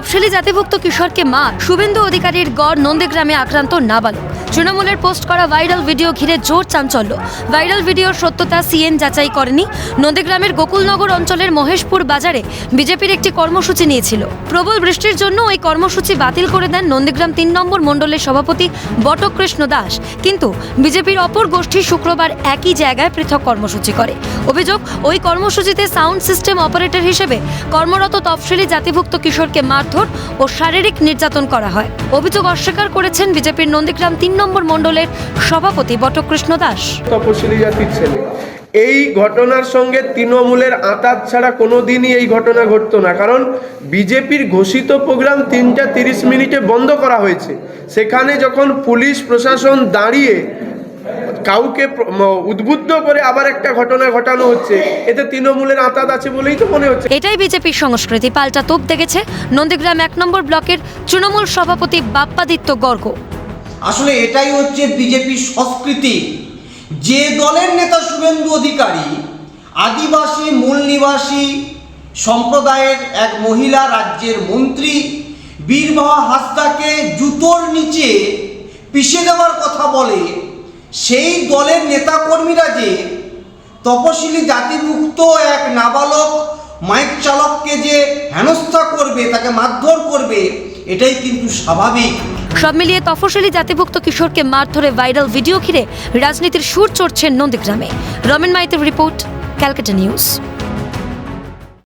তফসিলি জাতিভুক্ত কিশোরকে মা শুভেন্দু অধিকারীর গড় নন্দীগ্রামে আক্রান্ত নাবালক। তৃণমূলের পোস্ট করা ভাইরাল ভিডিও ঘিরে জোর চাঞ্চল্য। ভাইরাল ভিডিওর সত্যতা সিএন যাচাই করেনি। নন্দীগ্রামের গোকুলনগর অঞ্চলের মহেশপুর বাজারে বিজেপির একটি কর্মসূচি নিয়েছিল। প্রবল বৃষ্টির জন্য ওই কর্মসূচি বাতিল করে দেন নন্দীগ্রাম তিন নম্বর মণ্ডলের সভাপতি বটকৃষ্ণ দাস। কিন্তু বিজেপির অপর গোষ্ঠী শুক্রবার একই জায়গায় পৃথক কর্মসূচি করে। অভিযোগ, ওই কর্মসূচিতে সাউন্ড সিস্টেম অপারেটর হিসেবে কর্মরত তফসিলি জাতিভুক্ত কিশোরকে মারধর ও শারীরিক নির্যাতন করা হয়। অভিযোগ অস্বীকার করেছেন বিজেপির নন্দীগ্রাম তিন নম্বর মণ্ডলের সভাপতি বটকৃষ্ণ দাস। ছেলে। এই ঘটনার সঙ্গে তৃণমূলের আতাত ছাড়া কোনো দিনই এই ঘটনা ঘটতো না। কারণ বিজেপির ঘোষিত প্রোগ্রাম তিনটা তিরিশ মিনিটে বন্ধ করা হয়েছে। সেখানে যখন পুলিশ প্রশাসন দাঁড়িয়ে কাউকে উদ্বুদ্ধ করে আবার একটা ঘটনা ঘটানো হচ্ছে। এতে তৃণমূলের আতাত আছে বলেই তো মনে হচ্ছে। এটাই বিজেপির সংস্কৃতি পাল্টা তোপ দেখেছে। নন্দীগ্রাম এক নম্বর ব্লকের তৃণমূল সভাপতি বাপ্পাদিত্য গর্গ। আসলে এটাই হচ্ছে বিজেপির সংস্কৃতি। যে দলের নেতা শুভেন্দু অধিকারী আদিবাসী মূল নিবাসী সম্প্রদায়ের এক মহিলা রাজ্যের মন্ত্রী বীরবাহা হাসদাকে জুতোর নিচে পিষে দেওয়ার কথা বলে সেই দলের নেতাকর্মীরা যে তপশিলি জাতিভুক্ত এক নাবালক মাইক চালককে যে হেনস্থা করবে, তাকে মারধর করবে, এটাই কিন্তু স্বাভাবিক। সব মিলিয়ে তফসিলি জাতিভুক্ত কিশোরকে মারধরে ভাইরাল ভিডিও ঘিরে রাজনীতির সুর চড়ছে নন্দীগ্রামে। রমেন মাইতের রিপোর্ট, ক্যালকাটা নিউজ।